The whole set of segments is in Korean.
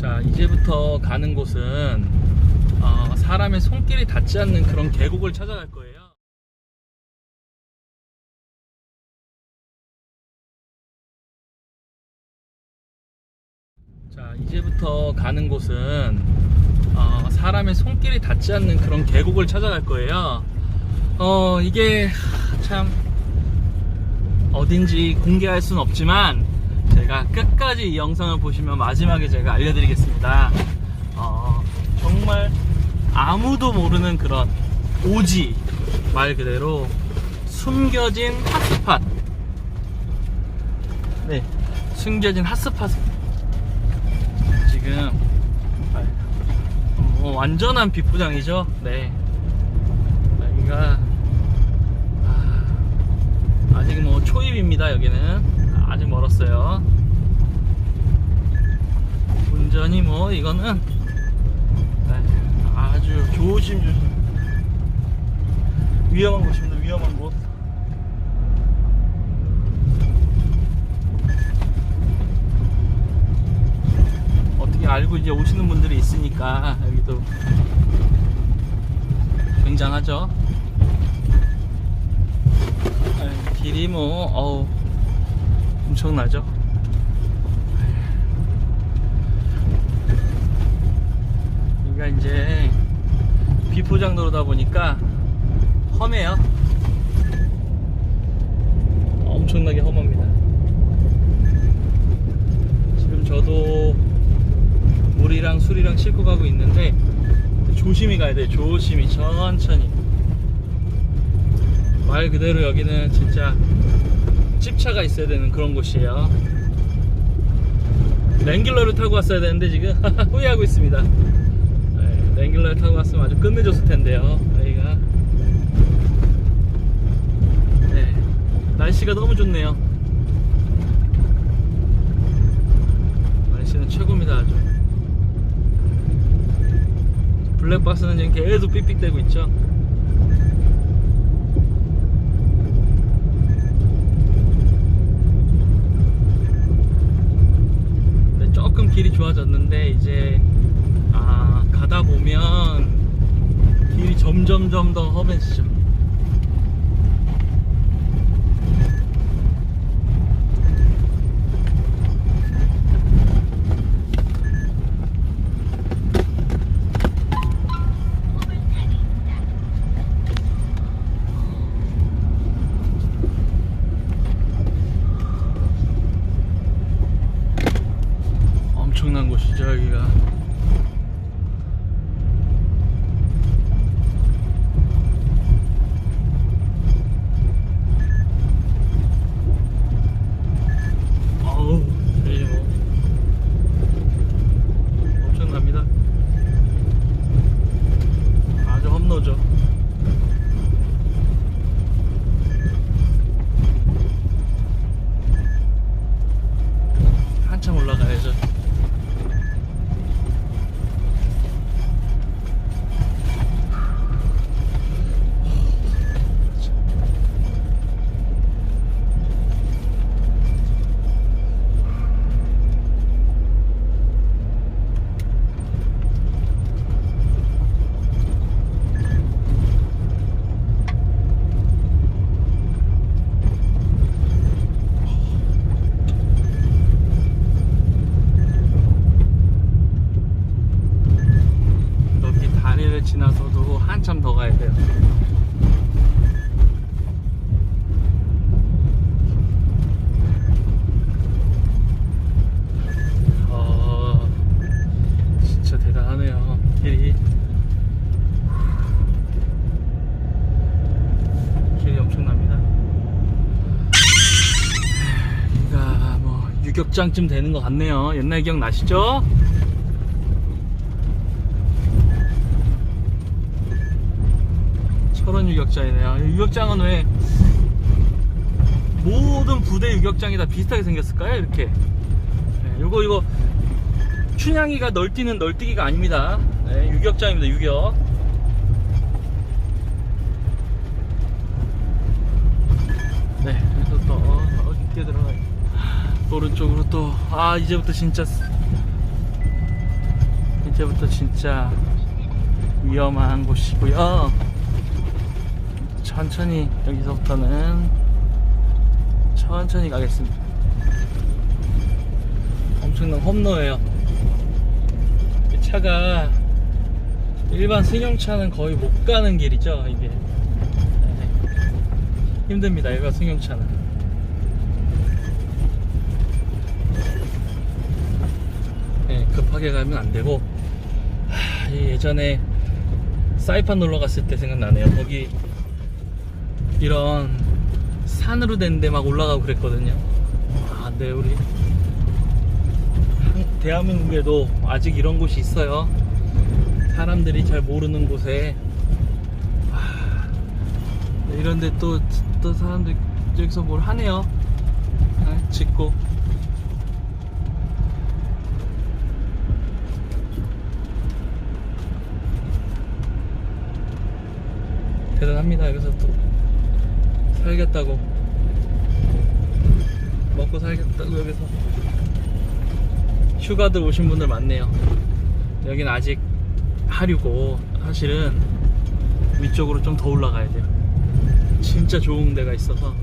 자, 이제부터 가는 곳은 어, 사람의 손길이 닿지 않는 그런 계곡을 찾아갈 거예요. 자, 이제부터 가는 곳은 어, 사람의 손길이 닿지 않는 그런 계곡을 찾아갈 거예요. 어, 이게 참 어딘지 공개할 수는 없지만 제가 끝까지 이 영상을 보시면 마지막에 제가 알려드리겠습니다. 어, 정말 아무도 모르는 그런 오지 말 그대로 숨겨진 핫스팟. 네, 숨겨진 핫스팟. 지금 뭐 완전한 비포장이죠. 네, 여기가 아, 아직 뭐 초입입니다. 여기는 아직 멀었어요. 운전이 뭐 이거는 네, 아주 조심 조심 위험한 곳입니다. 위험한 곳. 어떻게 알고 이제 오시는 분들이 있으니까 여기도 굉장하죠. 네, 길이 뭐 어우 엄청나죠. 여기가 이제 비포장 도로다 보니까 험해요. 엄청나게 험합니다. 지금 저도 물이랑 술이랑 싣고 가고 있는데 조심히 가야 돼요. 조심히 천천히. 말 그대로 여기는 진짜 찝차가 있어야 되는 그런 곳이에요. 랭귤러를 타고 왔어야 되는데 지금 후회하고 있습니다. 네, 랭귤러를 타고 왔으면 아주 끝내줬을 텐데요. 여기가 네, 날씨가 너무 좋네요. 날씨는 최고입니다 아주. 블랙박스는 지금 계속 삑삑대고 있죠. 네, 조금 길이 좋아졌는데 이제 아, 가다 보면 길이 점점점 더 험해지죠. 엄청난 곳이죠 여기가. 어우, 여기 뭐 엄청납니다. 아주 험로죠. 한참 올라가야죠. 여기 다리를 지나서도 한참 더 가야 돼요. 어, 진짜 대단하네요. 길이. 엄청납니다. 여기가 뭐 유격장쯤 되는 것 같네요. 옛날 기억 나시죠? 철원 유격장이네요. 이 유격장은 왜 모든 부대 유격장이 다 비슷하게 생겼을까요? 이렇게. 네, 요거 이거 춘향이가 널뛰는 널뛰기가 아닙니다. 네, 유격장입니다. 유격. 네, 그래서 또 어, 더 깊게 들어가. 오른쪽으로 또 아 이제부터 진짜 이제부터 진짜 위험한 곳이고요. 천천히 여기서부터는 천천히 가겠습니다. 엄청난 험로예요. 이 차가 일반 승용차는 거의 못 가는 길이죠. 이게 네. 힘듭니다. 일반 승용차는. 네, 급하게 가면 안 되고 하, 이 예전에 사이판 놀러 갔을 때 생각나네요. 거기 이런 산으로 된 데 막 올라가고 그랬거든요. 아, 근데 우리 한- 대한민국에도 아직 이런 곳이 있어요. 사람들이 잘 모르는 곳에 아, 이런데 또, 또 사람들 여기서 뭘 하네요. 아, 짓고 대단합니다. 여기서 또 살겠다고 먹고 살겠다고 여기서 휴가들 오신 분들 많네요. 여긴 아직 하류고 사실은 위쪽으로 좀 더 올라가야 돼요. 진짜 좋은 데가 있어서.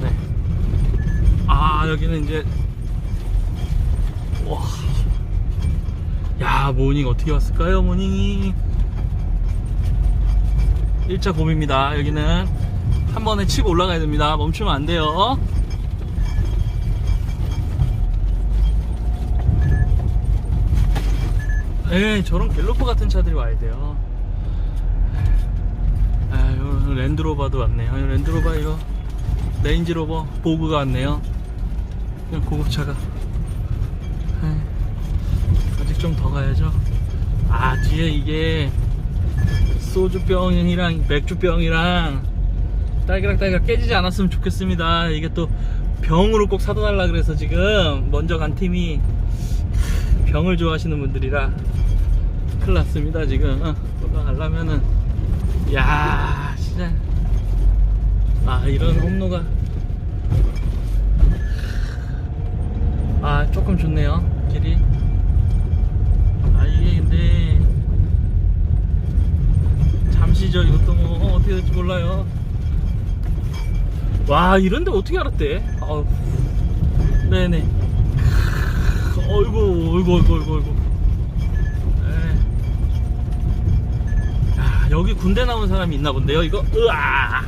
네. 아 여기는 이제 와. 야 모닝 어떻게 왔을까요 모닝이? 1차 곰입니다. 여기는 한 번에 치고 올라가야 됩니다. 멈추면 안 돼요. 에 저런 갤로퍼 같은 차들이 와야 돼요. 아, 요 랜드로버도 왔네요. 요 랜드로버 이거 레인지로버 보그가 왔네요. 고급차가. 에이, 아직 좀 더 가야죠. 아 뒤에 이게 소주병이랑 맥주병이랑 딸기락 딸기락 깨지지 않았으면 좋겠습니다. 이게 또 병으로 꼭 사다 달라 그래서 지금 먼저 간 팀이 병을 좋아하시는 분들이라 큰일 났습니다. 지금 어, 올라가려면은 야 진짜 아 이런 홈로가 아 조금 좋네요 길이 아 이게 근데 잠시죠 이것도 뭐 어, 어떻게 될지 몰라요. 와 이런데 어떻게 알았대? 아우. 네네. 어이구 어이구 어이구 어이구 어이구. 네. 야 여기 군대 나온 사람이 있나 본데요 이거? 으아!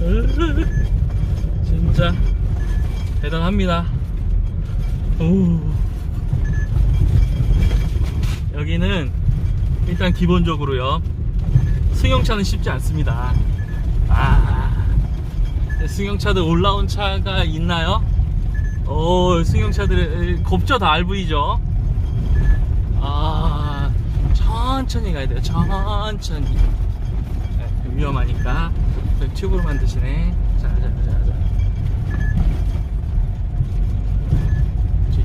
으, 진짜 대단합니다. 오 여기는 일단 기본적으로요 승용차는 쉽지 않습니다. 아 승용차들 올라온 차가 있나요? 오 승용차들 곱죠 다 RV죠? 아 천천히 가야 돼요 천천히. 네, 위험하니까 튜브로 만드시네. 자자자자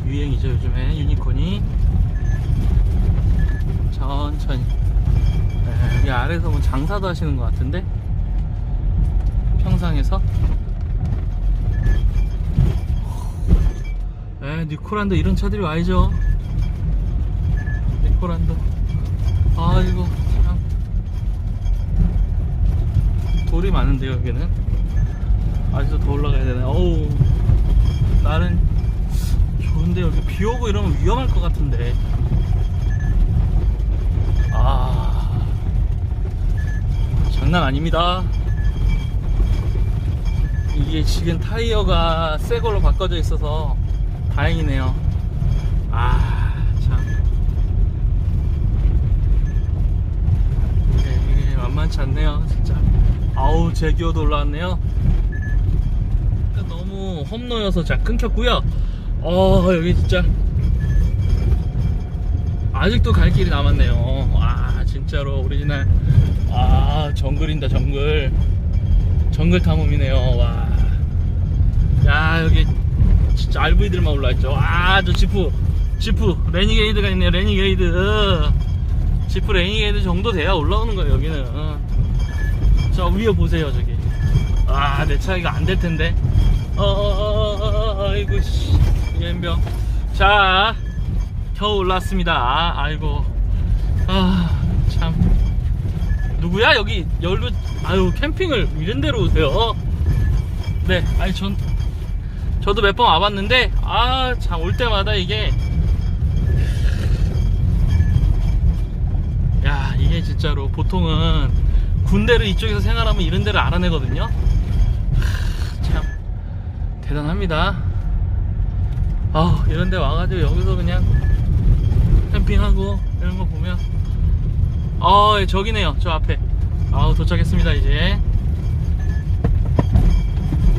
유행이죠 요즘에 유니콘이 천천히. 네, 여기 아래에서 뭐 장사도 하시는 것 같은데? 평상에서? 에 니코란도 이런 차들이 와야죠. 니코란도. 아이고 참. 돌이 많은데요 여기는? 아직도 더 올라가야 되네. 어우 나는 좋은데 여기 비 오고 이러면 위험할 것 같은데 아. 장난 아닙니다. 이게 지금 타이어가 새 걸로 바꿔져 있어서 다행이네요. 아참. 이게 만만치 않네요 진짜. 아우 제기어도 올라왔네요. 너무 험로여서 잘 끊겼고요. 어 여기 진짜 아직도 갈 길이 남았네요. 아 진짜로 오리지널. 아 정글인다 정글. 정글 탐험이네요. 와. 야 여기 진짜 RV들만 올라있죠. 와저 지프. 지프. 레니게이드가 있네요 레니게이드. 지프 레니게이드 정도 돼야 올라오는 거예요 여기는. 어. 저 위에 보세요 저기. 아내 차 이거 안 될 텐데. 어, 어, 어, 어, 아이고, 씨. 연병. 자, 겨우 올랐습니다. 아, 아이고. 아, 참. 누구야? 여기, 여기로, 아유, 캠핑을 이런 데로 오세요. 네, 아니, 전, 저도 몇 번 와봤는데, 아, 참, 올 때마다 이게, 야, 이게 진짜로 보통은 군대를 이쪽에서 생활하면 이런 데를 알아내거든요. 하, 참, 대단합니다. 아, 이런 데 와가지고 여기서 그냥 캠핑하고 이런 거 보면, 아, 저기네요. 저 앞에. 아우, 도착했습니다, 이제.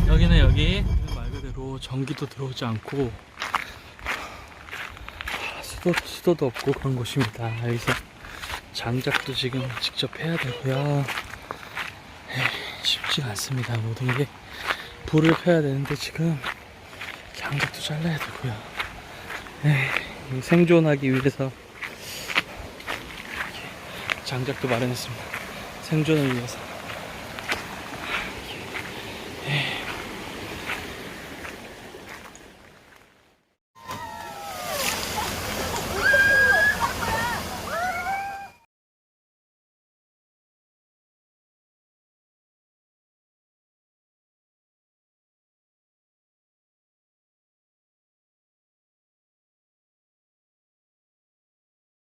여기네, 여기. 말 그대로 전기도 들어오지 않고, 아, 수도, 수도도 없고 그런 곳입니다. 여기서 장작도 지금 직접 해야 되고요. 에이, 쉽지가 않습니다. 모든 게 불을 펴야 되는데 지금 장작도 잘라야 되고요. 에이, 생존하기 위해서 장작도 마련했습니다. 생존을 위해서.